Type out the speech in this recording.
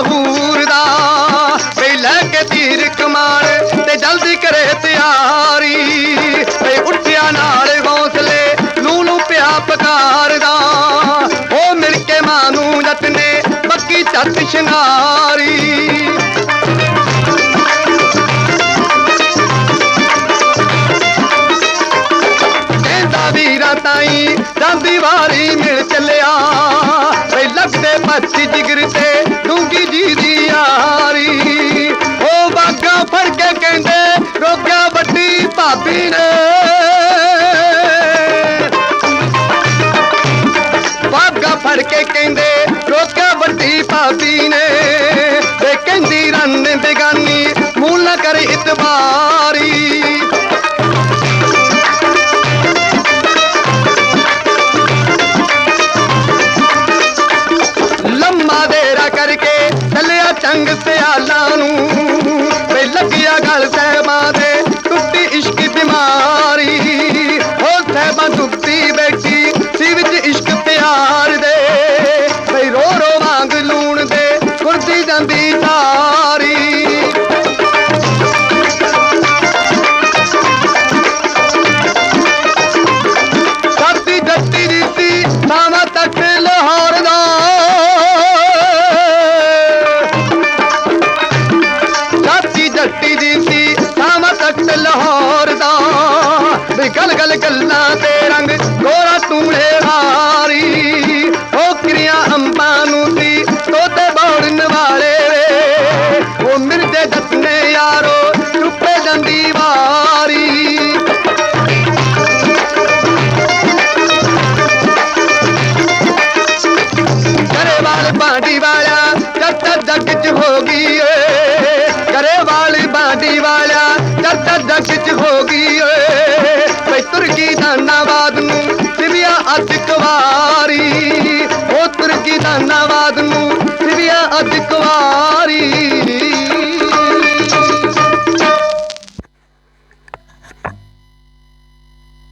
ਹੂਰ ਦਾ। ਬਈ ਲੈ ਕੇ ਤੀਰ ਕਮਾਲ ਤੇ ਜਲਦੀ ਕਰੇ ਤਿਆਰੀ। ਬਈ ਉੱਠਿਆ ਨਾਲ ਹੌਸਲੇ ਨੂੰ ਨੂੰ ਪਿਆ ਪਕਾਰ ਦਾ। ਉਹ ਮਿਲ ਕੇ ਮਾਂ ਨੂੰ ਜੱਟ ਨੇ ਪੱਕੀ ਛੱਤ ਸ਼ਿੰਗਾਰੀ। ਕਹਿੰਦਾ ਵੀਰਾ ਤਾਈ, ਜਾਂਦੀ ਵਾਰੀ ਵੱਡੀ ਭਾਬੀ ਨੇ ਤੇ ਕਹਿੰਦੀ ਰੰਨ ਬੇਗਾਨੀ ਮੂਲ ਨਾ ਕਰ ਇਤਬਾਰੀ ਲੰਮਾ ਦੇਰਾ ਕਰਕੇ ਚੱਲਿਆ ਚੰਗ ਸਿਆਲਾਂ ਨੂੰ ਵੇ ਲੱਗਿਆ ਗਲ ਸਹਿਬਾਂ ਗਲ ਗਲ ਗੱਲਾਂ ਤੇ ਰੰਗ ਗੋਰਾ ਤੂੜੇ ਹਾਰੀ ਉਹ ਕਿਰਿਆ ਅੰਬਾਂ ਨੂੰ ਸੀ ਤੋਤੇ ਬੋੜਨ ਵਾਲੇ ਵੇ ਉਹ ਮਿਰਦੇ ਜੱਟਨੇ ਯਾਰੋ ਚੁੱਪੇ ਜਾਂਦੀ ਵਾਰੀ ਕਰੇ ਵਾਲ ਬਾਂਡੀ ਵਾਲਾ ਚੱਟਾ ਜੱਗ ਚ ਹੋ ਗਈ ਏ ਕਰੇ ਵਾਲ ਬਾਂਡੀ ਵਾਲਾ ਚੱਟਾ ਜੱਗ ਚ ਹੋ ਗਈ ಅನ್ನವಾದ